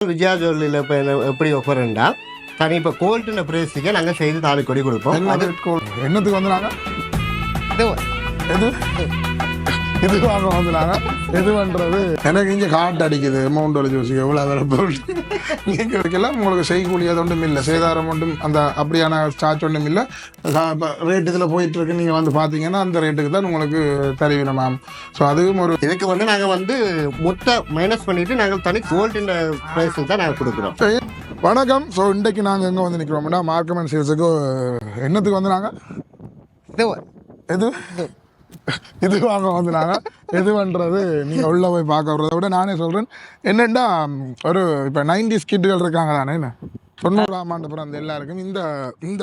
விஜயா ஜுவல்லியில் இப்போ எப்படி ஒஃபர்ண்டா தனி இப்போ கோல்டுன பிரைஸுக்கு நாங்கள் செய்து தாலி கொடி கொடுப்போம் அது என்னத்துக்கு வந்தாங்க எது? இது வாங்க வந்தாங்க எது பண்றது? எனக்கு இங்கே காட்டு அடிக்குது. அமௌண்ட் வச்சு வச்சுக்க எவ்வளோ வேலை போட்டு இங்கே வைக்கலாம். உங்களுக்கு செய்கூலி அது ஒன்றும் இல்லை. சேதாரம் ஒன்றும் அந்த அப்படியான சார்ஜ் ஒன்றும் இல்லை. ரேட் இதில் போயிட்டு இருக்கு. நீங்கள் வந்து பார்த்தீங்கன்னா அந்த ரேட்டுக்கு தான் உங்களுக்கு தருவீங்க மேம் ஸோ அதுவும் ஒரு இதுக்கு வந்து நாங்கள் வந்து முட்டை மைனஸ் பண்ணிட்டு நாங்கள் தனி கோல்டுன ப்ரைஸுக்கு தான் நாங்கள் கொடுக்குறோம். வணக்கம். ஸோ இன்றைக்கு நாங்கள் எங்கே வந்து நிற்கிறோம்னா மார்க்கம் அண்ட் சேல்ஸுக்கு என்னத்துக்கு வந்து நாங்கள் எது? இது வாங்க வந்து நாங்கள் எது பண்ணுறது நீங்கள் உள்ளே போய் பார்க்க விட நானே சொல்கிறேன் என்னென்னா ஒரு இப்போ நைன்டிஸ் கிட்டுகள் இருக்காங்க தானே என்ன? தொண்ணூறாம் ஆண்டு பிறந்த எல்லாருக்கும் இந்த இந்த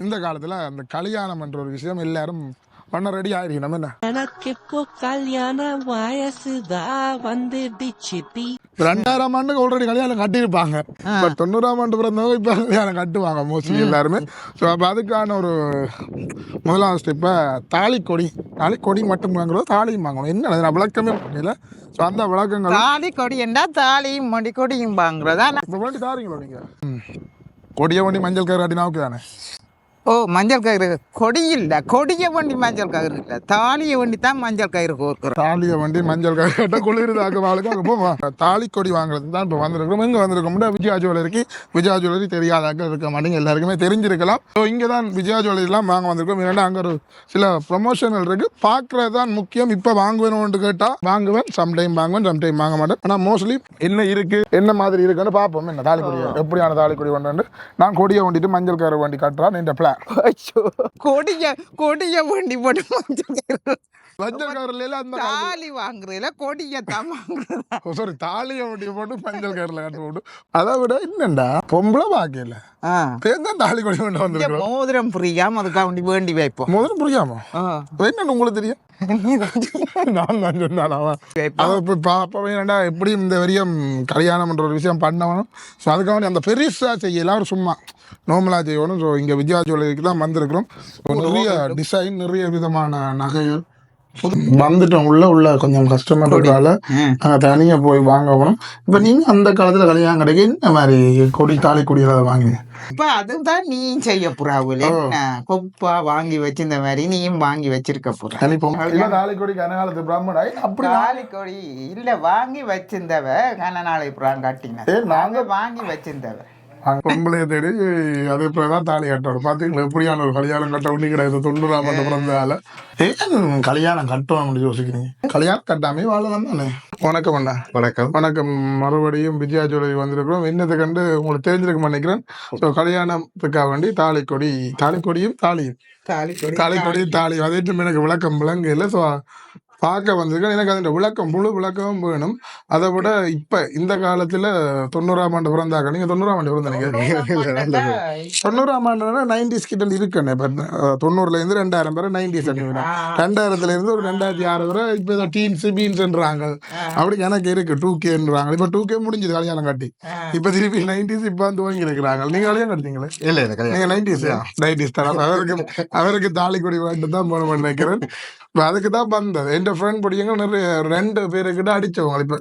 இந்த காலத்தில் அந்த கல்யாணம் என்ற ஒரு விஷயம் எல்லாரும் பண்ண ரெடி ஆயிருக்கணும் என்ன? எனக்கு இப்போ கல்யாண வயசுதான் வந்துடுச்சு ரெண்டாயிரம் ஆண்டுக்கு ஆல்ரெடி கல்யாணம் கட்டியிருப்பாங்க. பட் தொண்ணூறாம் ஆண்டு பிறந்தவங்க இப்போ கல்யாணம் கட்டுவாங்க மோஸ்ட்லி எல்லாருமே. ஸோ அப்போ அதுக்கான ஒரு முதலாவது ஸ்டெப்பை தாலி கொடி. தாலி கொடி மட்டும் வாங்குறது? தாலியும் வாங்கணும். என்ன நான் விளக்கமே பண்ணல. ஸோ அந்த விளக்கங்கள். தாலி கொடி என்றா தாலியும் மொடி கொடியும் வாங்குறதா? இப்போ வேண்டி தாரீங்களோ நீங்கள் கொடிய வண்டி மஞ்சள் கயிறு அடி நாவுக்கு தானே? ஓ மஞ்சள் கயிறு. கொடி இல்ல கொடிய வண்டி மஞ்சள் கயிறு இல்ல தாலிய வண்டி தான் மஞ்சள் கயிறு கோர்க்கிறோம். தாலியை வண்டி மஞ்சள் கயிறு கட்ட குளிர்தாக்க வாழ்க்கை போவோம் தாலி கொடி வாங்குறது தான் இப்போ வந்திருக்கோம் எங்கே வந்திருக்கோம்னா விஜயா ஜுவல்லரிக்கு. விஜயா ஜுவல்லரி தெரியாதாக்க இருக்க மாட்டேங்க எல்லாருக்குமே தெரிஞ்சிருக்கலாம். ஸோ இங்கே தான் விஜயா ஜுவல்லரிலாம் வாங்க வந்திருக்கோம். ஏன்னா அங்கே ஒரு சில ப்ரொமோஷனல் இருக்குது பார்க்குறது தான் முக்கியம். இப்போ வாங்குவேணும்னு கேட்டால் வாங்குவேன். சம்டைம் வாங்குவேன் சம்டைம் வாங்க மாட்டேன். ஆனால் மோஸ்ட்லி என்ன இருக்குது என்ன மாதிரி இருக்குன்னு பார்ப்போம். என்ன தாலி கொடி எப்படியான தாலி கொடி கொண்டு நான் கொடியை வண்டிட்டு மஞ்சள் கயிறு வண்டி கட்டுறான். இந்த பிளான் ஐயோ, கொடிய கொடிய வண்டி போட்டு மஞ்சள் மஞ்சள் கயிறுல அந்த தாலி வாங்குறதுல கொடிய தான் வாங்குறதா. சாரி தாலியை வண்டி போட்டு மஞ்சள் கயிறுல கட்டு போட்டு. அதை விட என்னண்டா பொம்பளை பாக்கல ஆ. பேர் தான் தாலி கொடி கொண்டு வந்திருக்கிறோம்? மோதிரம் புரியாம அதுக்காக வேண்டி வேண்டி வைப்போம். முதல்ல புரியாம. என்னன்னு உங்களுக்கு தெரியும்? நான் தான் சொன்னான் அவன். அதை இப்போ என்னடா எப்படியும் இந்த வரியம் கல்யாணம்ன்ற ஒரு விஷயம் பண்ணவனும் ஸோ அதுக்காக வேண்டி அந்த பெருசாக செய்யலாம் ஒரு சும்மா நார்மலாக செய்யணும். ஸோ இங்கே விஜயா ஜுவல்லரிக்கு தான் வந்திருக்கிறோம். நிறைய டிசைன் நிறைய விதமான நகைகள். வந்துட்டோம் உள்ள உள்ள கொஞ்சம் கஷ்டமாக இருக்கால நாங்கள் தனியாக போய் வாங்கணும் இப்போ நீங்கள் அந்த காலத்தில் கல்யாணம் கிடைக்க என்ன மாதிரி கொடி தாலி கொடி ஏதாவது வாங்கினீங்க? இப்ப அதுதான் நீ செய்ய புறாவுல கொப்பா வாங்கி வச்சிருந்த மாதிரி நீயும் வாங்கி வச்சிருக்க புறா. தாலி கொடி கனகாலத்து பிராமணாய் அப்படி தாலி கொடி இல்ல வாங்கி வச்சிருந்தவ கன நாளை புறான் காட்டின நாங்க- நாங்க வாங்கி வச்சிருந்தவ. பொம்பளைய தேடி அதே தான் தாலி கட்டணும் பார்த்தீங்களா எப்படியான ஒரு கல்யாணம் கட்ட ஒண்ணு கிடையாது தொண்ணூறாம் ஆண்டு பிறந்தால ஏன் கல்யாணம் கட்டணும் யோசிக்கிறீங்க? கல்யாணம் கட்டாமே வாழலாம் தானே. வணக்கம் அண்ணா. வணக்கம். வணக்கம். மறுபடியும் விஜயா ஜுவல்லரி வந்திருக்கிறோம். என்னத்தை கண்டு உங்களுக்கு தெரிஞ்சிருக்க நினைக்கிறேன். ஸோ கல்யாணத்துக்காக வேண்டி தாலி கொடி தாலி கொடியும் தாலியும் தாலி. கொடி தாலி. கொடி தாலி அதேட்டும் எனக்கு விளக்கம் விளங்கு இல்லை. ஸோ பார்க்க வந்திருக்கேன். எனக்கு அதோட விளக்கம் முழு விளக்கமும் வேணும். அதை விட இப்போ இந்த காலத்தில் தொண்ணூறாம் ஆண்டு பிறந்தாக்க நீங்கள் தொண்ணூறாம் ஆண்டு பிறந்தீங்க. தொண்ணூறாம் ஆண்டுனா நைன்டிஸ் கிட்ட இருக்குன்னு இப்போ தொண்ணூறுல இருந்து ரெண்டாயிரம் பேர் நைன்டிஸ் ரெண்டாயிரத்துல இருந்து ஒரு ரெண்டாயிரத்தி ஆறு வரை இப்போ ஏதோ டீன்ஸ் பீன்ஸ்ன்றாங்க அப்படி எனக்கு இருக்கு. டூ கேன்றாங்க இப்போ டூ கே முடிஞ்சது கல்யாணம் கட்டி. இப்போ திருப்பி நைன்டிஸ் இப்போ வந்து வாங்கி இருக்கிறாங்க. நீங்க கல்யாணம் கட்டிங்களே இல்லை நீங்க நைன்டிஸ்? நைன்டிஸ் தான். அவருக்கு அவருக்கு தாலி கொடி வேண்டு தான் போன நினைக்கிறேன் அதுக்கு தான் வந்தது. என் ஃப்ரெண்ட் படிங்க நிறைய ரெண்டு பேருக்கிட்ட அடிச்சவங்க. இப்போ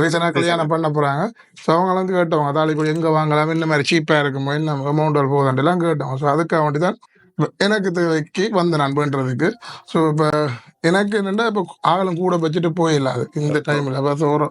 ரீசனாக கல்யாணம் பண்ண போறாங்க. ஸோ அவங்க வந்து கேட்டவங்க தாலி எங்கே வாங்கலாம்? என்ன மாதிரி சீப்பாக இருக்குமோ? என்ன அமௌண்ட் போகுதுன்றலாம் கேட்டவங்க. ஸோ அதுக்காக வேண்டி தான் எனக்கு தேவைக்கு வந்தேன் நான் பண்ணுறதுக்கு ஸோ இப்போ எனக்கு என்னென்னா இப்போ ஆகலம் கூட பட்ஜெட்டு போயிடலாது இந்த டைமில் அப்போ ஒரு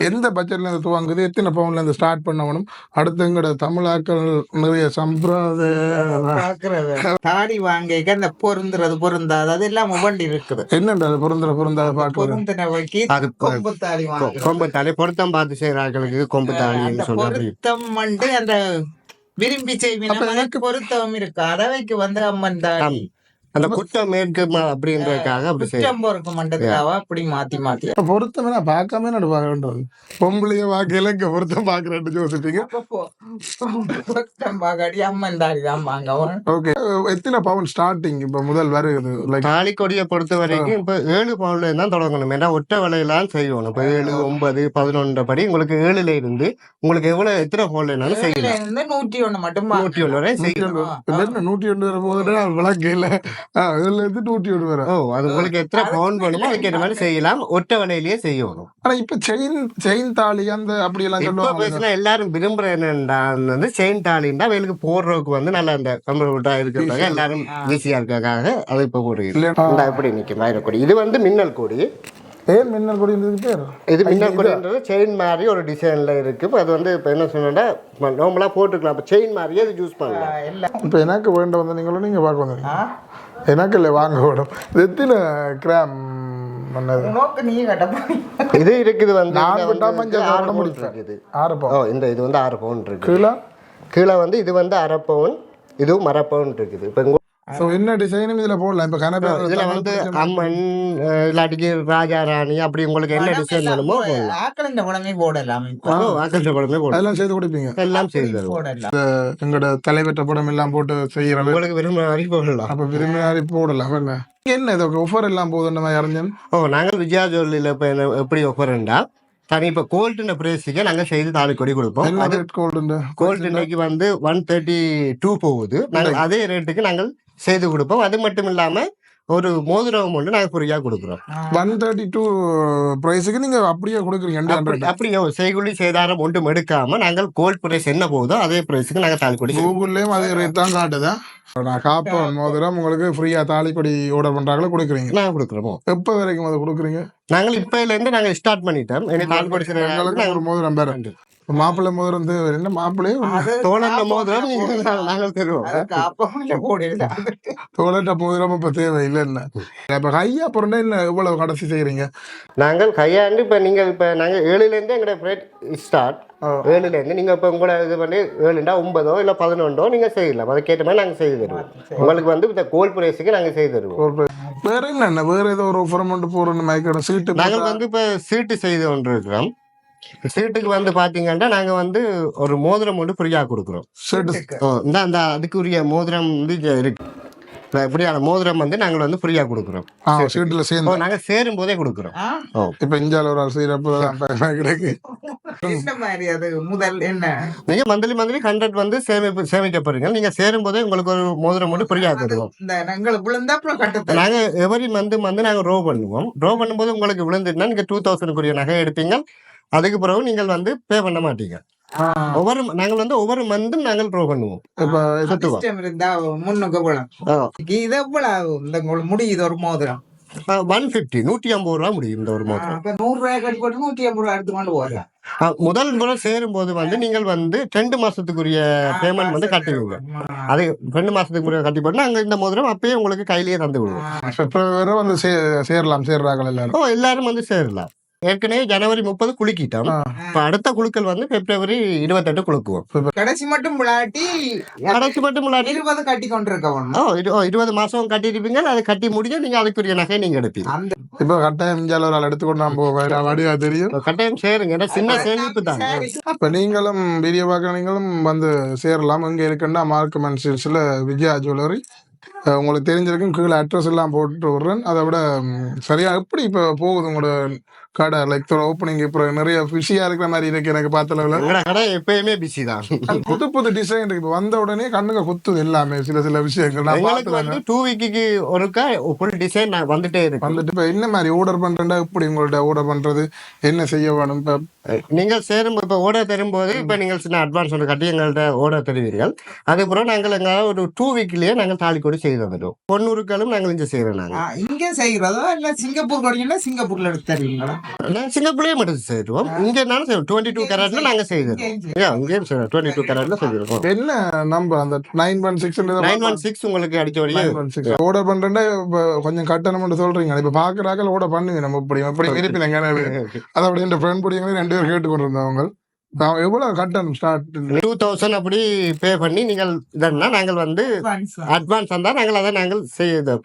எந்த பட்ஜெட்லேருந்து துவங்குது எத்தனை பவுண்ட்லேருந்து ஸ்டார்ட் பண்ணணும் அடுத்து எங்களோட தமிழாக்கள் நிறைய சம்பிரதாய தாடி வாங்கிக்க அந்த பொருந்துறது பொருந்தாது அதெல்லாம் வண்டி இருக்குது. என்னண்டா அது பொருந்துற பொருந்தாத பொருந்தின வைக்கி அது கொம்பு தாடி. கொம்பு தாலி பொருத்தம் பார்த்து செய்கிறார்களுக்கு கொம்பு அப்படி பொருத்தம் வந்து அந்த விரும்பி செய்வின பொருத்தம் இருக்கு? அதவைக்கு வந்து அம்மன் தாடி. அந்த குற்றம் மேற்கு ம- அப்படின்றதுக்காக அப்படி செய்யணும் குற்றம் பொறுக்க மண்டதுக்காக அப்படி மாத்தி மாத்தி. இப்போ பொருத்தமே நான் பார்க்காம நடு பார்க்க வேண்டியது பொம்பளைய பார்க்கல இங்கே பொருத்தம் பார்க்குறேன்னு யோசிப்பீங்க? பொருத்தம் பாக்காடி அம்மன் தாடி தான் வாங்க ஓகே எத்தனை பவுன் ஸ்டார்டிங் இப்போ முதல் வருது லைக் தாலி கொடியை பொறுத்த வரைக்கும் இப்ப ஏழு பவுன்ல தான் தொடங்கணும். ஏன்னா ஒற்றை விலையெல்லாம் செய்யணும். இப்ப ஏழு ஒன்பது பதினொன்று படி உங்களுக்கு ஏழுல இருந்து உங்களுக்கு எவ்வளவு எத்தனை பவுன்லனாலும் செய்யலாம். நூற்றி ஒண்ணு மட்டும் நூற்றி ஒன்று வரை. என்ன நூற்றி ஒன்று போதுட்டு விளக்கு இல்லை ஆ, இதுல இருந்து டூட்டி விடு வர ஓ அது உங்களுக்கு எத்தனை பவுன் வேணுமோ அதுக்கேற்ற மாதிரி செய்யலாம். ஒற்றை விலையிலேயே செய்யணும். ஆனா இப்ப செயின் செயின் தாலி அந்த அப்படி எல்லாம் இப்போ சொல்லுவாங்க. பேசினா எல்லாரும் விரும்புற என்னன்னா வந்து செயின் டாலின்னா வேலுக்கு போடுறதுக்கு வந்து நல்லா அந்த கம்ஃபர்டபுளா இருக்கிறதுக்காக எல்லாரும் ஈஸியா இருக்கிறதுக்காக அதை இப்போ கொடி. இது வந்து மின்னல் கொடி. ஏன் மின்னல் கொடி இருந்தது பேர்? இது மின்னல் கொடின்றது செயின் மாதிரி ஒரு டிசைன்ல இருக்கு. இப்போ அது வந்து இப்போ என்ன சொன்னா நார்மலாக போட்டுக்கலாம். இப்போ செயின் மாதிரியே அது யூஸ் பண்ணலாம். இப்ப எனக்கு வேண்ட வந்த நீங்களும் நீங்க பார்க்க வந்தீங்க எனக்கு இல்லை வாங்க இது எத்தனை கிராம் பண்ணது நோக்கு நீ கட்ட இது இருக்குது வந்து நான் இதுல விட்டா வந்து மஞ்சள் ஆறு பவுன் முடிப்பேன். இருக்குது. ஆறு பவுன். இந்த இது வந்து ஆறு பவுன் இருக்கு கீழே? கீழே வந்து இது வந்து அரை பவுன் இதுவும் அரை பவுன் இருக்குது. இப்போ ஸோ என்ன டிசைனும் இதுல போடலாம். இப்ப கன பேர் இதுல வந்து அம்மன் இல்லாட்டிக்கு ராஜா ராணி அப்படி உங்களுக்கு என்ன டிசைன் வேணுமோ போடலாம். போடலாம் அதெல்லாம் செய்து கொடுப்பீங்க. எல்லாம் செய்து போடலாம். எங்களோட தலைவற்ற படம் எல்லாம் போட்டு செய்யறது. உங்களுக்கு விரும்ப வரைக்கும் போடலாம். அப்ப விரும்பினாரி போடலாம். என்ன? என்ன இது? ஆஃபர் எல்லாம் போகுது இந்த மாதிரி அறிஞன்? ஓ நாங்கள் விஜயா இப்போ என்ன எப்படி ஒஃபர்ண்டா தனி இப்போ கோல்டுன பிரேஸுக்கு நாங்கள் செய்து தாலி கொடி கொடுப்போம். கோல்டு கோல்டு இன்னைக்கு வந்து ஒன் தேர்ட்டி டூ போகுது நாங்கள் அதே ரேட்டுக்கு நாங்கள் செய்து கொடுப்போம். அது மட்டும் இல்லாம ஒரு மோதிரம் ஒன்று நாங்கள் ஃப்ரீயாக கொடுக்குறோம். ஒன் தேர்ட்டி டூ ப்ரைஸுக்கு நீங்க அப்படியே கொடுக்குறீங்க ரெண்டு அப்படியே செய்குலி சேதாரம் ஒன்றும் எடுக்காம நாங்கள் கோல்ட் பிரைஸ் என்ன போகுதோ அதே பிரைஸுக்கு நாங்கள் தாலி கொடி செய்வோம். கூகுள்லயும் அதே ரேட் தான் காட்டுதா? நான் காப்பன் மோதிரம் உங்களுக்கு ஃப்ரீயா தாலி கொடி ஆர்டர் பண்றாங்களோ கொடுக்குறீங்க. நாங்கள் கொடுக்குறோம். எப்ப வரைக்கும் அதை கொடுக்குறீங்க? நாங்கள் இப்பையில இருந்து நாங்கள் ஸ்டார்ட் பண்ணிட்டோம். எனக்கு தாலி கொடி செய்யற எங்களுக்கு ஒரு மோதிரம் பேர் மாப்பிள்ளை மோதிரம் தேவை என்ன மாப்பிள்ளையும் தோழந்த மோதிரம் நீங்க- நாங்கள் தருவோம். தோழட்ட மோதிரம் இப்ப தேவை இல்லை என்ன? இப்ப ஹையா பொருண்டா என்ன இவ்வளவு கடைசி செய்யறீங்க நாங்கள் கையாண்டு இப்போ நீங்கள் இப்போ நாங்கள் ஏழுலேருந்து எங்களோட ரேட் ஸ்டார்ட் ஏழுலேருந்து நீங்கள் இப்போ உங்களோட இது பண்ணி ஏழுண்டா ஒன்பதோ இல்லை பதினொன்றோ நீங்கள் செய்யலாம். அதுக்கேற்ற மாதிரி நாங்கள் செய்து தருவோம். உங்களுக்கு வந்து இந்த கோல் பிரைஸுக்கு நாங்கள் செய்து தருவோம். வேற என்ன வேற ஏதோ ஒரு ஆஃபர் மட்டும் போறோம் மயக்கணும் சீட்டு நாங்கள் வந்து இப்போ சீட்டு செய்து கொண்டு இருக்கிறோம் சீட்டுக்கு வந்து பார்த்தீங்கன்னா நாங்கள் வந்து ஒரு மோதிரம் ஒன்று ஃப்ரீயாக கொடுக்குறோம். இந்த அந்த அதுக்குரிய மோதிரம் வந்து இருக்கு. இப்படியான மோதிரம் வந்து நாங்கள் வந்து ஃப்ரீயாக கொடுக்குறோம். சீட்டுல ஓ சேர்ந்து நாங்கள் சேரும் போதே கொடுக்குறோம் இப்ப இஞ்சால ஒரு ஆள் செய்யறப்ப கிடைக்கு. முதல் என்ன? நீங்க மந்த்லி மந்த்லி ஹண்ட்ரட் வந்து சேமிப்பு சேமிக்க போறீங்க நீங்க சேரும் போதே உங்களுக்கு ஒரு மோதிரம் மட்டும் ஃப்ரீயா தருவோம் நாங்க எவரி மந்த் வந்து நாங்க ரோ பண்ணுவோம். ரோ பண்ணும்போது உங்களுக்கு விழுந்துட்டுனா நீங்க டூ தௌசண்ட்க்குரிய நகை எடுப்பீங்க. அதுக்கு பிறகு நீங்கள் வந்து பே பண்ண மாட்டீங்க. ஒவ்வொரு நாங்கள் வந்து ஒவ்வொரு மந்தும் நாங்கள் ரோ பண்ணுவோம். இப்ப சுத்துவோம். இஷ்டம் இருந்தா முன்னுக்கு விழும் இது எவ்வளவு? இந்த முடியுது ஒரு மோதிரம். ஒன் பிப்டி நூற்றி ஐம்பது ரூபா முடியும் இந்த ஒரு மோதிரம். அப்ப நூறு ரூபாய் கட்டி போட்டு நூத்தி ஐம்பது ரூபாய் எடுத்து கொண்டு போகலாம். முதல் முறை சேரும் போது வந்து நீங்கள் வந்து ரெண்டு மாசத்துக்குரிய பேமெண்ட் வந்து கட்டுவீங்க அது ரெண்டு மாசத்துக்குரிய கட்டி போட்டு நாங்க இந்த மோதிரம் அப்பயே உங்களுக்கு கையிலேயே தந்து விடுவோம் இப்ப வேற வந்து சேரலாம் சேர்றாங்க எல்லாரும். ஓ எல்லாரும் வந்து சேரலாம். ஏற்கனவே ஜனவரி முப்பது குலுக்கிட்டோம். இப்ப அடுத்த குழுக்கள் வந்து பிப்ரவரி இருபத்தெட்டு குலுக்குவோம். கடைசி மட்டும் விளையாட்டி கடைசி மட்டும் இல்லாட்டி இருபது கட்டி கொண்டிருக்க ஓ இரு- ஓ, இருபது மாசம் கட்டியிருப்பீங்க. அதை கட்டி முடிஞ்ச நீங்க அதுக்குரிய நகை நீங்க எடுப்பீங்க. அந்த இப்ப கட்டாயம் ஒரு ஆள் எடுத்துக்கொண்டு நான் போவேன் வடிவா தெரியும். கட்டாயம் சேருங்க. ஏன்னா சின்ன சேமிப்பு தான் இப்ப நீங்களும் வீடியோ பார்க்குற நீங்களும் வந்து சேரலாம். இங்க இருக்குன்னா மார்க் மன்சில்ஸ்ல விஜயா ஜுவல்லரி உங்களுக்கு தெரிஞ்சிருக்கும் கீழே அட்ரஸ் எல்லாம் போட்டு விடுறேன் அதை விட சரியா எப்படி இப்ப போகுது உங்களோட கடை லைக் ஓப்பனிங் இப்போ நிறைய பிஸியா இருக்கிற மாதிரி இருக்கு எனக்கு எங்களோட கடை எப்பயுமே பிஸி தான். புது புது டிசைன் இருக்கு. இப்ப வந்த உடனே கண்ணுங்க குத்துது எல்லாமே சில சில விஷயங்கள். நான் வந்து டூ வீக்குக்கு ஒருக்கா ஃபுல் டிசைன் நான் வந்துட்டே இருக்கு. வந்துட்டு இப்ப என்ன மாதிரி ஆர்டர் பண்றேன்டா? எப்படி உங்கள்ட்ட ஆர்டர் பண்றது? என்ன செய்ய வேணும்? இப்ப நீங்கள் சேரும் இப்போ ஓர்டர் தரும்போது இப்போ நீங்கள் சின்ன அட்வான்ஸ் ஒன்று கட்டி எங்கள்கிட்ட ஓர்டர் தருவீர்கள். அதுக்கப்புறம் நாங்கள் எங்க ஒரு டூ வீக்லயே நாங்கள் தாலி கொடி செய்து வந்துடுவோம் பொண்ணூருக்களும் நாங்கள் இங்கே செய்கிறோம் நாங்கள். இங்க செய்யறதோ இல்ல சிங்கப்பூர் கொடிங்கன்னா சிங்கப்பூர்ல எடுத்து தருவீங்களா? நான் சிங்கப்பூர்லேயே மட்டும் செய்வோம். இங்கே நானும் செய்வோம் டுவெண்ட்டி டூ கேரட்ல நாங்கள் செய்தோம் ஏன் இங்கேயும் செய்வோம். டுவெண்ட்டி டூ கேரட்ல செய்திருக்கோம் என்ன நம்பர் அந்த nine one six nine one six உங்களுக்கு அடிச்ச வழியே. ஆர்டர் பண்றேன்னா இப்ப கொஞ்சம் கட்டணம்னு சொல்றீங்க. இப்ப பாக்குறாக்கள் ஆர்டர் பண்ணுவீங்க நம்ம இப்படி இப்படி விருப்பினங்க அதை அப்படி என் ஃப்ரெண்ட் பிடிங்க ரெண்டு பேர் கேட்டு கொண்டு இருந்தவங்க நான் எவ்வளவு கட்டணம் ஸ்டார்ட் டூ தௌசண்ட் அப்படி பே பண்ணி நீங்கள் இதன்னா நாங்கள் வந்து அட்வான்ஸ் வந்தா நாங்கள் அதை நாங்கள் செய்தோம்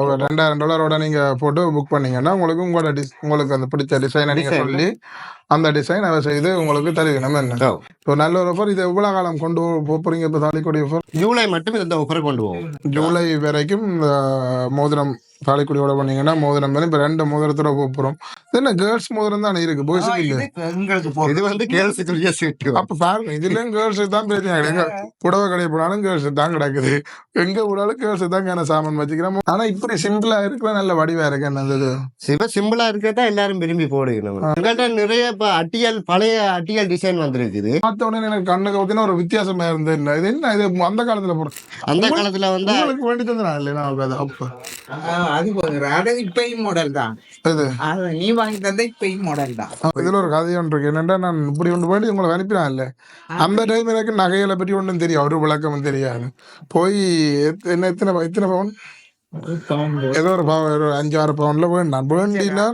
ஒரு ரெண்டாயிரம் டாலரோட நீங்க போட்டு புக் பண்ணீங்கன்னா உங்களுக்கு உங்களோட dis- உங்களுக்கு அந்த பிடிச்ச டிசைனை நீங்க. சொல்லி அந்த டிசைன் அதை செய்து உங்களுக்கு தருவீங்க நம்ம என்ன. இப்போ நல்ல ஒரு ஆஃபர் இது எவ்வளவு காலம் கொண்டு போறீங்க? இப்போ தாலிக்கொடி ஆஃபர் ஜூலை மட்டும் இந்த ஆஃபர் கொண்டு போவோம். ஜூலை வரைக்கும் மோதிரம் தாலிக்குடியோட பண்ணீங்கன்னா மோதிரம் மேலே இப்போ ரெண்டு மோதிரத்தோட போகிறோம் என்ன கேர்ள்ஸ் மோதிரம் தானே இருக்கு? பாய்ஸுக்கு எங்களுக்கு இது வந்து கேர்ள்ஸுக்குரிய சீட்டு அப்ப பாருங்க இதுலயும் கேர்ள்ஸ் தான் பிரச்சனை. எங்க புடவை கடை போனாலும் கேர்ள்ஸ் தான் கிடக்குது. எங்க போனாலும் கேர்ள்ஸ் தான் கேன சாமான் வச்சுக்கிறோம் ஆனா இப்படி சிம்பிளா இருக்கிற நல்ல வடிவா இருக்கு. என்னது சிவ சிம்பிளா இருக்கிறதா எல்லாரும் விரும்பி போடுகிறோம். நிறைய இப்ப அட்டியல் பழைய அட்டியல் டிசைன் வந்திருக்குது. பார்த்த உடனே எனக்கு கண்ணுக்கு பார்த்தீங்கன்னா ஒரு வித்தியாசமா இருந்தது. என்ன இது என்ன இது அந்த காலத்துல போற அந்த காலத்துல வந்து உங்களுக்கு வேண்டி தந்தனா அது அப்ப. அது இப்பயும் மாடல் தான். நீ வாங்கி தந்த இப்பயும் மாடல் தான். இதுல ஒரு கதை ஒன்று இருக்கு. என்னன்னா நான் இப்படி ஒன்று வேண்டி உங்களை அனுப்பினா இல்ல. அந்த டைம் எனக்கு நகைகளை பற்றி ஒன்றும் தெரியும் ஒரு விளக்கமும் தெரியாது. போய் என்ன எத்தனை எத்தனை பவுன்? ஏதோ ஒரு பவுன் ஒரு அஞ்சு ஆறு பவுன்ல வேண்டாம் வேண்டினா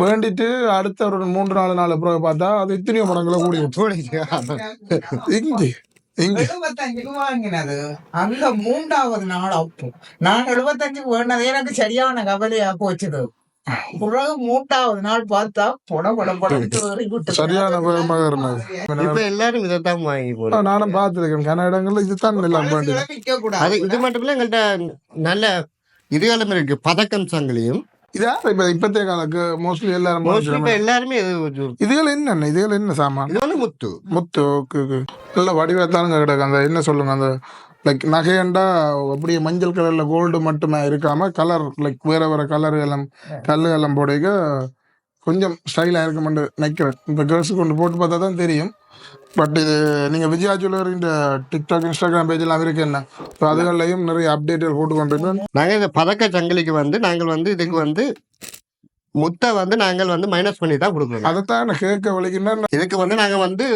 வேண்டிட்டு அடுத்த ஒரு மூன்று நாலு நாள் அப்புறம் பார்த்தா அது இத்தனையோ மடங்குல கூடி இங்கே இங்க எழுபத்தஞ்சுக்கு வாங்கினது அந்த மூன்றாவது நாள் அப்போ நான் எழுபத்தஞ்சுக்கு வேண்டது எனக்கு சரியான கவலையா போச்சுது பிறகு மூன்றாவது நாள் பார்த்தா பொட பொட விட்டு சரியான இப்ப எல்லாரும் இதைத்தான் வாங்கி நானும் பார்த்துருக்கேன் கன இடங்கள்ல இதுதான் எல்லாம் இது மட்டும் இல்ல எங்கள்கிட்ட நல்ல இதுகளும் இருக்கு. பதக்கம் சங்கிலியும். இதா இப்ப இப்பத்தைய காலக்கு மோஸ்ட்லி எல்லாரும் மோஸ்ட்லி இப்ப போடுறாங்க. எல்லாருமே இதுகள் என்னென்ன? இதுகள் என்ன சாமான்? இது வந்து முத்து. முத்து ஓகே ஓகே. நல்ல வடிவத்தாலுங்க கிடக்கு. அந்த என்ன சொல்லுங்க அந்த லைக் நகையண்டா அப்படியே மஞ்சள் கலர்ல கோல்டு மட்டுமே இருக்காம கலர் லைக் வேற வேற கலர் எல்லாம் கல்லு எல்லாம் போடுக கொஞ்சம் ஸ்டைலாக இருக்குமென்று நினைக்கிறேன். இப்போ கேர்ள்ஸுக்கு கொண்டு போட்டு பார்த்தா தான் தெரியும். பட் இது நீங்கள் விஜயா ஜுவல்லரின்ற டிக்டாக் இன்ஸ்டாகிராம் பேஜெல்லாம் இருக்கு என்ன? ஸோ அதுகள்லையும் நிறைய அப்டேட்டுகள் போட்டு கொண்டிருக்கோம். நாங்கள் இந்த பதக்க சங்கிலிக்கு வந்து நாங்கள் வந்து இதுக்கு வந்து முத்தை வந்து நாங்கள் வந்து மைனஸ் பண்ணி தான் கொடுக்குறோம் அதைத்தான் கேட்க வலிக்குன்னா இதுக்கு வந்து நாங்க வந்து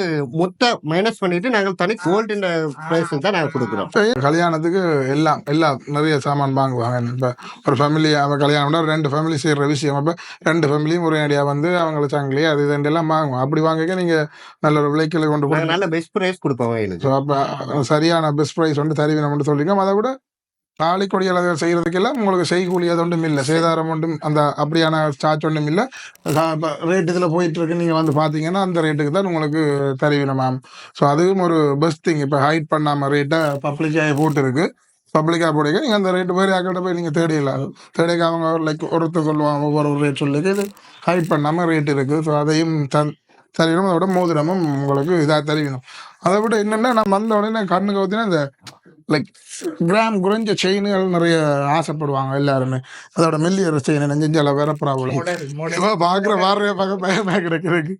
முத்தை மைனஸ் பண்ணிட்டு நாங்கள் தனி கோல்டு பிரைஸ் தான் நாங்க கொடுக்குறோம். கல்யாணத்துக்கு எல்லாம் எல்லாம் நிறைய சாமான் வாங்குவாங்க. இப்போ ஒரு ஃபேமிலி அவன் கல்யாணம்னா ஒரு ரெண்டு ஃபேமிலி செய்கிற விஷயம். அப்போ ரெண்டு ஃபேமிலியும் ஒரே அடியாக வந்து அவங்கள சங்கிலி அது இது எல்லாம் வாங்குவோம். அப்படி வாங்கிக்க நீங்கள் நல்ல ஒரு விலைக்கில் கொண்டு போய் நல்ல பெஸ்ட் பிரைஸ் கொடுப்போம் ஸோ அப்போ சரியான பெஸ்ட் ப்ரைஸ் வந்து தருவினம்னு சொல்லிக்கோம் அதை விட தாலி செய்கிறதுக்கு செய்கிறதுக்கெல்லாம் உங்களுக்கு செய்கூலி அது ஒன்றும் இல்லை. சேதாரம் ஒன்றும் அந்த அப்படியான சார்ஜ் ஒன்றும் இல்லை. இப்போ ரேட் இதில் போயிட்டுருக்கு. நீங்கள் வந்து பார்த்தீங்கன்னா அந்த ரேட்டுக்கு தான் உங்களுக்கு தருவினம் மேம் ஸோ அதுவும் ஒரு பெஸ்ட் திங் இப்போ ஹைட் பண்ணாமல் ரேட்டை பப்ளிக்காக போட்டுருக்கு. பப்ளிக்காக போடுங்க நீங்கள் அந்த ரேட்டு போய் அக்கௌண்ட்டை போய் நீங்கள் தேடிடலாம். தேடிக்க அவங்க லைக் ஒருத்தர் சொல்லுவாங்க ஒவ்வொரு ஒரு ரேட் சொல்லிக்கு இது ஹைட் பண்ணாமல் ரேட் இருக்குது ஸோ அதையும் தன் தருவினம் அதோட மோதிரமும் உங்களுக்கு இதாக தருவினம் அதை விட என்னென்னா நான் வந்த உடனே கண்ணுக்கு பார்த்தீங்கன்னா இந்த லைக் கிராம் குறைஞ்ச செயின்கள் நிறைய ஆசைப்படுவாங்க எல்லாருமே. அதோட மெல்லியர் செயின் நெஞ்சால வேற ப்ராப்ளம் பாக்குற வார பார்க்க பயமா கிடைக்கிறதுக்கு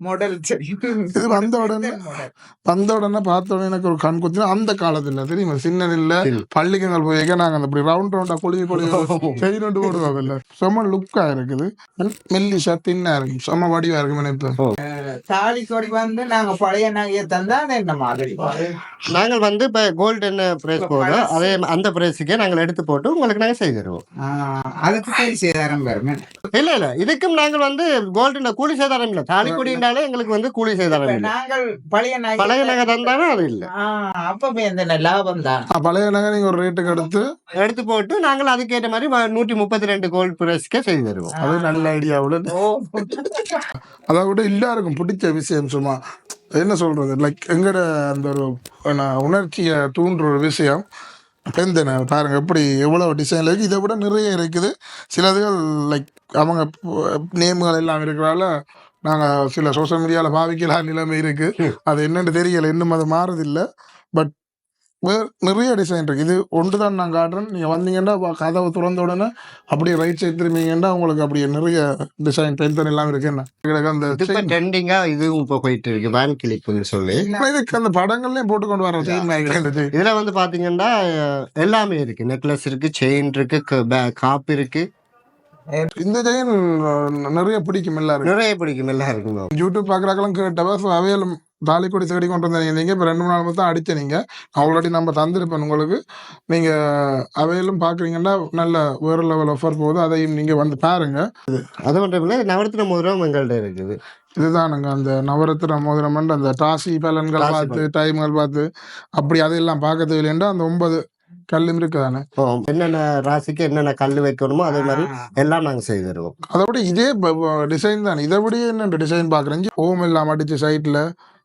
மாடல் சரி. இது வந்த உடனே வந்த உடனே பார்த்த உடனே எனக்கு ஒரு கண் குத்தினா. அந்த காலத்துல தெரியுமா? சின்ன இல்ல. பள்ளிக்கங்கள் போய் நாங்க அந்த இப்படி ரவுண்ட் ரவுண்டா கொழுவி கொழுவி செயின் ஒன்று போடுவாங்கல்ல செம்ம லுக்கா இருக்குது. மெல்லிஷா தின்னா இருக்கு செம்ம வடிவா இருக்கு நினைப்பேன் தாலி கொடி வந்து நாங்க பழைய நகையை தந்தா என்ன மாதிரி? நாங்கள் வந்து இப்ப கோல்டு என்ன பிரைஸ் போடுறோம் அதே அந்த பிரைஸுக்கே நாங்கள் எடுத்து போட்டு உங்களுக்கு நாங்கள் செய்து தருவோம். அதுக்கு சரி சேதாரம் வரும் இல்ல இல்ல. இதுக்கும் நாங்கள் வந்து கோல்டு கூலி சேதாரம் இல்ல. தாலி கொடினாலே எங்களுக்கு வந்து கூலி இல்லை நாங்கள் பழைய நகை பழைய நகை தந்தாலும் அது இல்ல. அப்ப இந்த லாபம் தான். பழைய நகை நீங்க ஒரு ரேட்டுக்கு எடுத்து எடுத்து போட்டு நாங்கள் அதுக்கேற்ற மாதிரி நூற்றி முப்பத்தி ரெண்டு கோல்டு பிரைஸ்க்கே செய்து தருவோம். அது நல்ல ஐடியாவில் அதை விட எல்லாருக்கும் பிடிச்ச விஷயம் சும்மா என்ன சொல்றது? லைக் எங்கட அந்த ஒரு உணர்ச்சியை தூண்டுற ஒரு விஷயம். பெந்தன பாருங்க எப்படி எவ்வளோ டிசைன்ல இருக்கு. இதை விட நிறைய இருக்குது. சிலதுகள் லைக் அவங்க நேம்கள் எல்லாம் இருக்கிறால நாங்கள் சில சோஷியல் மீடியாவில் பாவிக்கலாம் நிலைமை இருக்கு. அது என்னன்னு தெரியல. இன்னும் அது மாறுதில்லை. பட் நிறைய டிசைன் இருக்கு. இது ஒன்று தான் நான் காட்டுறேன். நீங்கள் வந்தீங்கன்னா கதவை திறந்த உடனே அப்படியே ரைட் சைடு திரும்பிங்கன்னா உங்களுக்கு அப்படியே நிறைய டிசைன் பென்தன் எல்லாம் இருக்கு. என்ன? எனக்கு அந்த இது இப்ப chain- ட்ரெண்டிங்கா இதுவும் இப்ப போயிட்டு இருக்கு. வேன் கிளிப்னு சொல்லி. இதுக்கு அந்த படங்கள்லயும் போட்டு கொண்டு வர செயின் இந்த chain. இதுல வந்து பாத்தீங்கன்னா அஹ், எல்லாமே இருக்கு. நெக்லஸ் இருக்கு செயின் இருக்கு க- பே- காப்பு இருக்கு. இந்த செயின் நிறைய பிடிக்கும் எல்லாருக்கும். நிறைய பிடிக்கும் எல்லாம் இருக்குங்க யூடியூப் பார்க்குறாக்கெல்லாம் கேட்டவா ஸோ அவையிலும் தாலிக்கொடி தேடி கொண்டு வந்தீங்க நீங்கள் இப்போ ரெண்டு மூணு நாள் தான் அடிச்ச நீங்கள் ஆல்ரெடி நம்ம தந்திருப்பேன் உங்களுக்கு. நீங்கள் அவையிலும் பார்க்குறீங்கன்னா நல்ல வேறு லெவல் ஆஃபர் போகுது. அதையும் நீங்கள் வந்து பாருங்க. அது மட்டும் இல்ல நவரத்ன மோதிரம் எங்கள்கிட்ட இருக்குது. இதுதானுங்க அந்த நவரத்ன மோதிரமன்ற அந்த ராசி பலன்கள் பார்த்து டைம்கள் பார்த்து அப்படி அதையெல்லாம் பார்க்க தேவையில்லைண்டா அந்த ஒன்பது கல்லும் இருக்குதானே என்னென்ன ராசிக்கு என்னென்ன கல் வைக்கணுமோ அதே மாதிரி எல்லாம் நாங்க செய்து தருவோம். அதை விட இதே டிசைன் தான். இதை விட என்ன டிசைன் பார்க்குறேன் ஓம் இல்லாம அடிச்சு சைட்டில்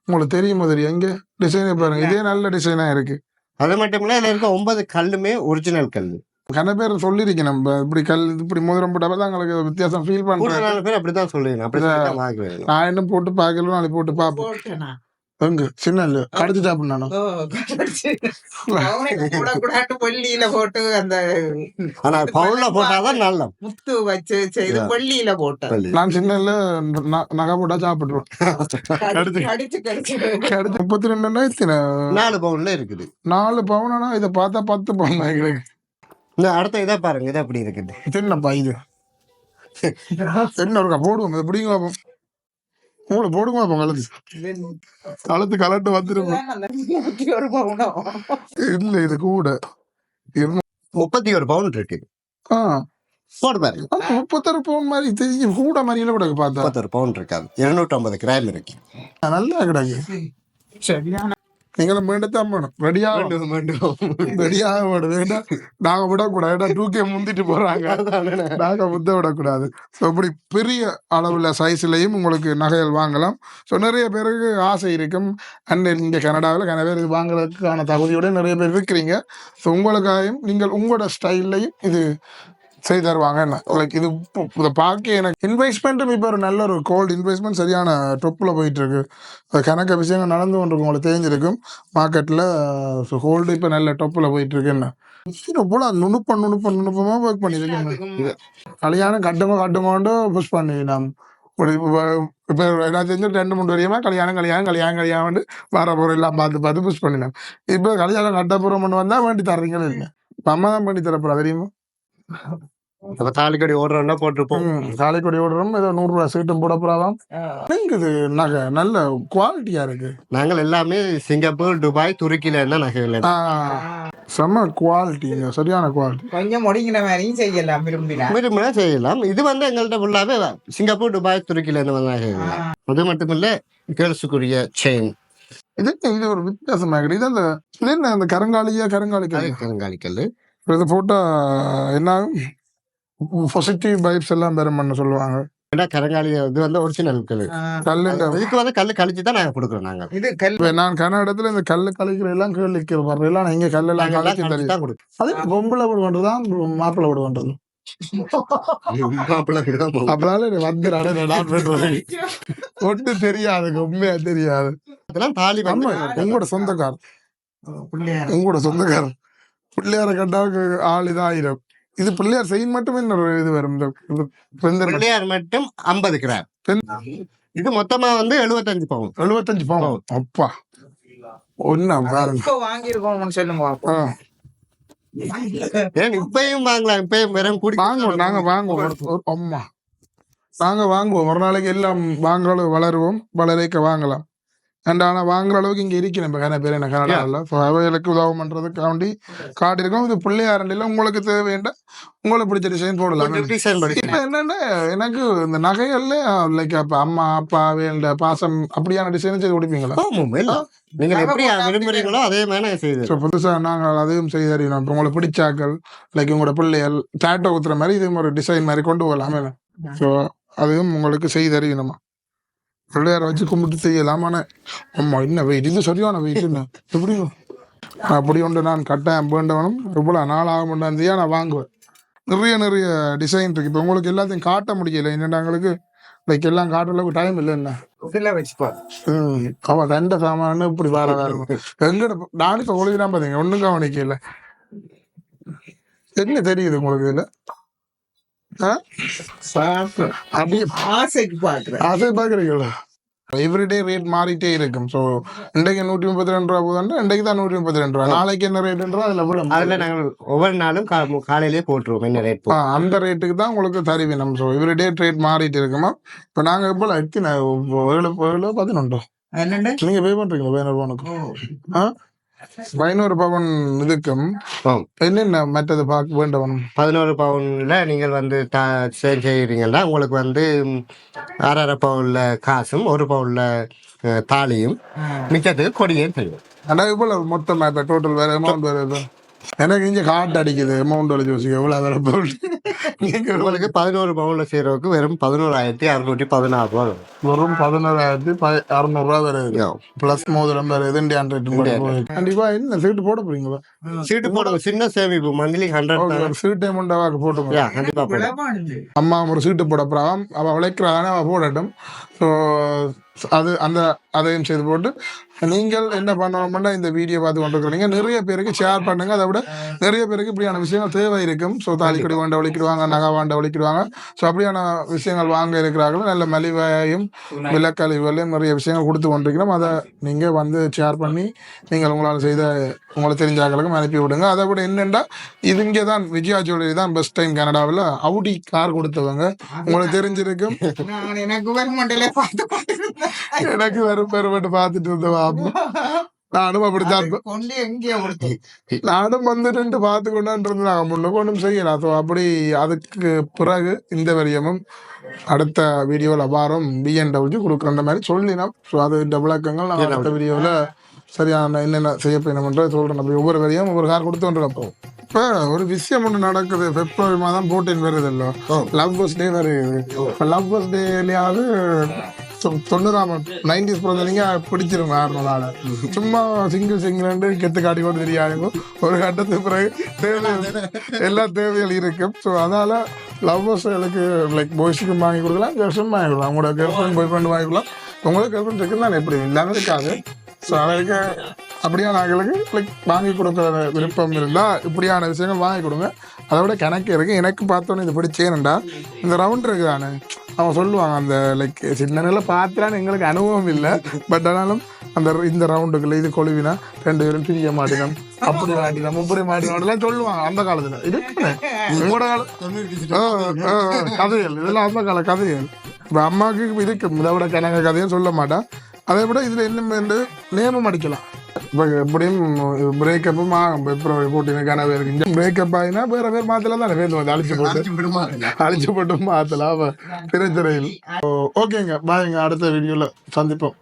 உங்களுக்கு தெரியுமோ தெரியும் எங்கே? டிசைனே பாருங்க. இதே நல்ல டிசைனாக இருக்கு. அது மட்டும் இல்ல இதுல இருக்க ஒன்பது கல்லுமே ஒரிஜினல் கல். கன பேர் சொல்லியிருக்கேன் நம்ம. இப்படி கல் இப்படி மோதிரம் போட்டப்ப தான் எங்களுக்கு வித்தியாசம் ஃபீல் நாலு பேர் அப்படி தான் நான் இன்னும் போட்டு பார்க்கல நாளைக்கு போட்டு பார்ப்போம்? எங்க? சின்ன கடிச்சு சாப்பிடு நானும் ஓ, கடைசி. அவனுக்கு கூட கூடாட்டு போட்டு அந்த ஆனா பவுல்ல போட்டாதான் நல்ல முத்து வச்சு செய்து வெள்ளியில போட்டேன் நான் சின்ன இல்ல ந- நகை போட்டா சாப்பிட்டுருவேன். முப்பத்தி ரெண்டுன்னா இத்தனை நாலு பவுன்ல இருக்குது. நாலு பவுனா இதை பார்த்தா பத்து பவுன் தான் எங்களுக்கு இந்த அடுத்த இதை பாருங்க இது அப்படி இருக்குது? என்னப்பா இது. இருக்கா போடுவோம் இதை பிடிங்க பார்ப்போம் மூளை போடுங்க பார்ப்போம் கழுத்து கழுத்து கலட்டு பவுனம் இல்ல இது கூட. முப்பத்தி ஒரு பவுன் இருக்கு. ஆ. முப்பத்தாறு பவுன் மாதிரி தெரியும் கூட மாதிரியில கூட பார்த்தா. முப்பத்தொரு பவுன் இருக்காது. இருநூற்றி ஐம்பது கிராம் இருக்கு. நல்லா கிடக்கு சரியான நீங்களும் மீண்டும் வேணும் ரெடியாக வேண்டும், வேண்டும். ரெடியாக வேணும் வேண்டாம் நாங்க விடக்கூடாது டூ கே முந்திட்டு போறாங்க அதானே. நாங்க முத்த விடக்கூடாது ஸோ இப்படி பெரிய அளவுல சைஸ்லயும் உங்களுக்கு நகைகள் வாங்கலாம் ஸோ நிறைய பேருக்கு ஆசை இருக்கும் அண்ட் இங்கே கனடாவில் நிறைய பேர் இது வாங்குறதுக்கான தகுதியோட நிறைய பேர் இருக்கிறீங்க ஸோ உங்களுக்காகவும் நீங்கள் உங்களோட ஸ்டைல்லையும் இது செய்து தருவாங்க என்ன? லைக் இது இதை பார்க்க எனக்கு இன்வெஸ்ட்மெண்ட்டும் இப்போ ஒரு நல்ல ஒரு கோல்டு இன்வெஸ்ட்மெண்ட் சரியான டொப்பில் போயிட்டு இருக்கு அது கணக்க விஷயங்கள் நடந்து கொண்டு இருக்கும் உங்களுக்கு தெரிஞ்சிருக்கும் மார்க்கெட்டில் ஸோ கோல்டு இப்போ நல்ல டொப்பில் போயிட்டு இருக்கு என்ன போல நுணுப்பம் நுணுப்பம் நுணுப்பமாக ஒர்க் பண்ணியிருக்கேன் கல்யாணம் கட்டுங்க கட்டுங்கோண்டு புஷ் பண்ணி நாம் ஒரு இப்போ என்ன செஞ்சு ரெண்டு மூணு வரையுமா? கல்யாணம் கல்யாணம் கல்யாணம் கல்யாணம் வர போகிற எல்லாம் பார்த்து பார்த்து புஷ் பண்ணினோம். இப்போ கல்யாணம் கட்ட போகிறோம்னு வந்தால் வேண்டி தர்றீங்களே இல்லை இப்போ அம்மா தான் பண்ணி தரப்போறா தெரியுமா? அப்ப தாலிக்கடி ஓடுறோம்னா போட்டிருப்போம். காலை கொடி ஓடுறோம் ஏதோ நூறுரூவா சீட்டும் போட போறாதாம் இது நகை? நல்ல குவாலிட்டியா இருக்கு. நாங்கள் எல்லாமே சிங்கப்பூர் துபாய் துருக்கியில இருந்தா நகைகள் செம்ம குவாலிட்டிங்க சரியான குவாலிட்டி கொஞ்சம் ஒடுங்கின மாதிரியும் செய்யலாம் விரும்பினா. விரும்பினா செய்யலாம். இது வந்து எங்கள்கிட்ட ஃபுல்லாவே சிங்கப்பூர் துபாய் துருக்கியில இருந்து வந்த நகைகள்? அது மட்டும் இல்ல கேர்ள்ஸுக்குரிய செயின் இது இது ஒரு வித்தியாசமா இருக்குது. இது அந்த என்ன? அந்த கருங்காலியா கருங்காலி கல் கருங்காலிக்கல் இது போட்டா என்ன பாசிட்டிவ் வைப்ஸ் எல்லாம் பெறும் பண்ண சொல்லுவாங்க. ஏன்னா கருங்காலி இது வந்து ஒரிஜினல் கல். கல்லுங்க. இதுக்கு வந்து கல் கழிச்சு தான் நாங்க கொடுக்குறோம் நாங்க. இது கல். நான் கன்னடத்துல இந்த கல்லு கழிக்கிற எல்லாம் கேள்விக்கிற பாரு எல்லாம் கல்லெல்லாம் நாங்க எல்லாம் கழிச்சு தெரியும் அது பொம்பளை வீடு பண்றதுதான் மாப்பிள்ளை வீடு பண்றது ஒட்டு தெரியாது உண்மையா தெரியாது. உங்களோட சொந்தக்கார் பிள்ளையார். உங்களோட சொந்தக்கார் பிள்ளையார கண்டாவுக்கு ஆள் இதாயிரும் இது பிள்ளையார் செயின் மட்டுமே இன்னொரு இது வரும்? பிள்ளையார் மட்டும் ஐம்பது கிராம். பெண்- இது மொத்தமா வந்து எழுபத்தஞ்சு பவுன். எழுபத்தஞ்சு பவுன். அப்பா. ஒன்னா பாருங்க. இப்போ வாங்கியிருக்கோம்னு சொல்லுங்க ஏன் இப்பயும் வாங்கலாம்? இப்பயும் வெறும் கூடி வாங்குவோம். நாங்க வாங்குவோம். அம்மா. நாங்க வாங்குவோம். ஒரு நாளைக்கு எல்லாம் வாங்குற வளருவோம். வளரைக்க வாங்கலாம். அண்ட் ஆனா வாங்குற அளவுக்கு இங்க இருக்கு நம்ம கன பேர் என்ன கனடாவில் ஸோ அவைகளுக்கு உதவும் பண்றதுக்காண்டி காட்டு இருக்கோம் இது பிள்ளையாரண்டில உங்களுக்கு தேவையான உங்களுக்கு பிடிச்ச டிசைன் போடலாம். இப்ப என்னன்னா எனக்கு இந்த நகைகள்ல லைக் அப்ப அம்மா அப்பா வேண்ட பாசம் அப்படியான டிசைன் செய்து கொடுப்பீங்களா? ஆமாம் இல்ல நீங்க எப்படி விரும்புறீங்களோ அதே மாதிரி செய்து ஸோ புதுசா நாங்கள் அதையும் செய்து தருவோம் இப்போ உங்களுக்கு பிடிச்சாக்கள் லைக் உங்களோட பிள்ளைகள் டேட்டோ ஊத்துற மாதிரி இதுவும் ஒரு டிசைன் மாதிரி கொண்டு போகலாமே. ஸோ அதுவும் உங்களுக்கு செய்து தருவணுமா பிள்ளையார வச்சு கும்பிட்டு செய்யலாம் அம்மா என்ன வெயிட்? இது சரியான வெயிட் என்ன? எப்படி அப்படி ஒன்று நான் கட்டாயம் வேண்டவனும் இவ்வளோ நாள் ஆக மாட்டேன் நான் வாங்குவேன் நிறைய நிறைய டிசைன் இருக்கு. இப்போ உங்களுக்கு எல்லாத்தையும் காட்ட முடியல. என்னென்னா எங்களுக்கு லைக் எல்லாம் காட்டுற அளவுக்கு டைம் இல்லை என்ன? ம், அவன் ரெண்ட சாமான்னு இப்படி வேற வேற. எங்கட நான் இப்ப ஒழுங்காம பாத்தீங்க. ஒண்ணும் கவனிக்கல. என்ன தெரியுது உங்களுக்கு இதுல? ஆ? அப்படியே ஆசைக்கு பாக்குறேன். அதை பாக்குறீங்களா? எவ்ரிடே ரேட் மாறிட்டே இருக்கும். ஸோ இன்றைக்கு நூற்றி முப்பத்தி ரெண்டு ரூபா போதுன்னா இன்றைக்கு தான் நூற்றி முப்பத்தி ரெண்டு ரூபா. நாளைக்கு என்ன ரேட்டுன்றா அதுல எவ்வளவு அதுல நாங்கள் ஒவ்வொரு நாளும் கா- காலையிலேயே போட்டுருவோம் என்ன ரேட் அந்த ரேட்டுக்கு தான் உங்களுக்கு தருவினம் ஸோ எவ்ரிடே ரேட் மாறிட்டு இருக்குமா இப்போ நாங்கள் இப்போ எத்தனை ஏழு ஏழு பதினொன்று? நீங்க பே பண்றீங்களா? பதினோரு ஆ? பதினோரு பவன் இதுக்கும். என்னென்ன மற்றது பார்க்க வேண்டவனும் பதினோரு பவுன்ல நீங்கள் வந்து த- சேல் செய்கிறீங்கன்னா உங்களுக்கு வந்து அரை பவுன்ல காசும் ஒரு பவுன்ல தாலியும். மிச்சத்துக்கு கொடியும் செய்யும் அடா இப்போ மொத்தமா இப்போ டோட்டல் வேற அமௌண்ட் வேற எனக்கு இங்கே காட்டு அடிக்குது அமௌண்ட் வச்சு யோசிக்க எவ்வளோ வேற போட்டு நீங்க உங்களுக்கு பதினோரு பவுனில் செய்கிறதுக்கு வெறும் பதினோராயிரத்தி அறுநூற்றி பதினாறு ரூபா வரும். வெறும் பதினோராயிரத்தி அறுநூறுவா வருது பிளஸ் மோதிரம் வருது இந்தியன் ரேட் கண்டிப்பா என்ன சீட்டு போட போறீங்களா? சீட்டு போடுங்க சின்ன சேமிப்பு மந்த்லி ஹண்ட்ரட் சீட்டை முண்டவாக்கு போடுங்க விளவானது. அம்மா ஒரு சீட்டு போட போறான் அவ உழைக்கிறாதானே அவ போடட்டும். ஸோ அது அந்த அதையும் செய்து போட்டு நீங்கள் என்ன பண்ணணும்னா இந்த வீடியோ பார்த்து கொண்டிருக்கிறீங்க நிறைய பேருக்கு ஷேர் பண்ணுங்க. அதை விட நிறைய பேருக்கு இப்படியான விஷயங்கள் தேவை இருக்கும். ஸோ தாலிக்கடி வாண்ட ஒழிக்கிடுவாங்க நகை வாண்ட ஒழிக்கிடுவாங்க. ஸோ அப்படியான விஷயங்கள் வாங்க இருக்கிறார்கள். நல்ல மலிவையும் விலக்கழிவுகளையும் நிறைய விஷயங்கள் கொடுத்து கொண்டிருக்கிறோம். அதை நீங்கள் வந்து ஷேர் பண்ணி நீங்கள் உங்களால் செய்த உங்களை தெரிஞ்சாக்களுக்கும் அனுப்பி விடுங்க. அதை விட என்னென்னா இது இங்கே தான் விஜயா ஜுவல்லரி தான் பெஸ்ட் டைம் கனடாவில் அவுடி கார் கொடுத்தவங்க. உங்களுக்கு தெரிஞ்சிருக்கும். நான் எனக்கு வெறும் பெருமட்டு பார்த்துட்டு. இருந்தவா நானும் அப்படித்தான் நானும் வந்து ரெண்டு பார்த்து கொண்டான்றது நாங்கள் முன்னுக்கு ஒன்றும் செய்யலாம் ஸோ அப்படி அதுக்கு பிறகு இந்த வரியமும் அடுத்த வீடியோவில் வாரம் பிஎன்டபிள்யூ கொடுக்குற மாதிரி சொல்லினோம். ஸோ அது விளக்கங்கள். நான் அடுத்த வீடியோவில் சரியான என்னென்ன செய்ய போயினோம்ன்றது சொல்கிறேன் அப்படி ஒவ்வொரு வரியும் ஒவ்வொரு கார் கொடுத்து இப்போ ஒரு விஷயம் ஒன்று நடக்குது. பிப்ரவரி மாதம் போட்டின் வருது இல்லை லவ் பஸ் டே வருது இப்போ லவ் பஸ் டேலையாவது தொண்ணூறாம் நைன்டிஸ் பிறந்தவங்க பிடிச்சிருங்க ஆறுனால சும்மா சிங்கிள் சிங்கிள் கெத்து காட்டி கொண்டு தெரியாதுங்க. ஒரு கட்டத்துக்கு பிறகு தேவை எல்லா தேவைகள் இருக்கும் ஸோ அதனால லவ் பஸ்களுக்கு லைக் பாய்ஸுக்கும் வாங்கி கொடுக்கலாம் கேர்ள்ஸும் வாங்கி கொடுக்கலாம். உங்களோட கேர்ள் ஃப்ரெண்ட் பாய் ஃப்ரெண்ட் வாங்கி கொடுக்கலாம். உங்களுக்கு கேர்ள் ஃப்ரெண்ட் இருக்கு தான் எப்படி? இல்லாமல் இருக்காது. ஸோ அதற்கு அப்படியான ஆட்களுக்கு லைக் வாங்கி கொடுக்குற விருப்பம் இருந்தால் இப்படியான விஷயங்கள் வாங்கி கொடுங்க. அதை விட கணக்கு இருக்குது எனக்கு பார்த்தோன்னே இது பிடிச்சேன்டா இந்த ரவுண்ட் இருக்குதானே? அவன் சொல்லுவாங்க அந்த லைக் சின்ன நிலை பார்த்துலான்னு எங்களுக்கு அனுபவம் இல்லை. பட் ஆனாலும் அந்த இந்த ரவுண்டுக்குள்ள இது கொழுவினா ரெண்டு பேரும் பிரிய மாட்டினோம் அப்படி மாட்டினோம் இப்படி மாட்டினோம் சொல்லுவாங்க அந்த காலத்துல. இருக்குண்ணே உங்களோட கால கதைகள். இதெல்லாம் அந்த கால கதைகள். இப்போ அம்மாவுக்கு இருக்கு இதை விட கணக்கு கதையும் சொல்ல மாட்டேன் அதை விட இதில் இன்னும் நேமம் அடிக்கலாம். இப்போ எப்படியும் பிரேக்கப்பும் ஆகும். பிப்ரவரி போட்டின கனவு இருக்கு பிரேக்கப் ஆகினா வேற பேர் மாத்தலாம் தானே பேர் வந்து அழிச்சு போட்டு. அழிச்சு போட்டு மாத்தலாம். திரைத்துறையில் ஓகேங்க. பாருங்க அடுத்த வீடியோவில் சந்திப்போம்.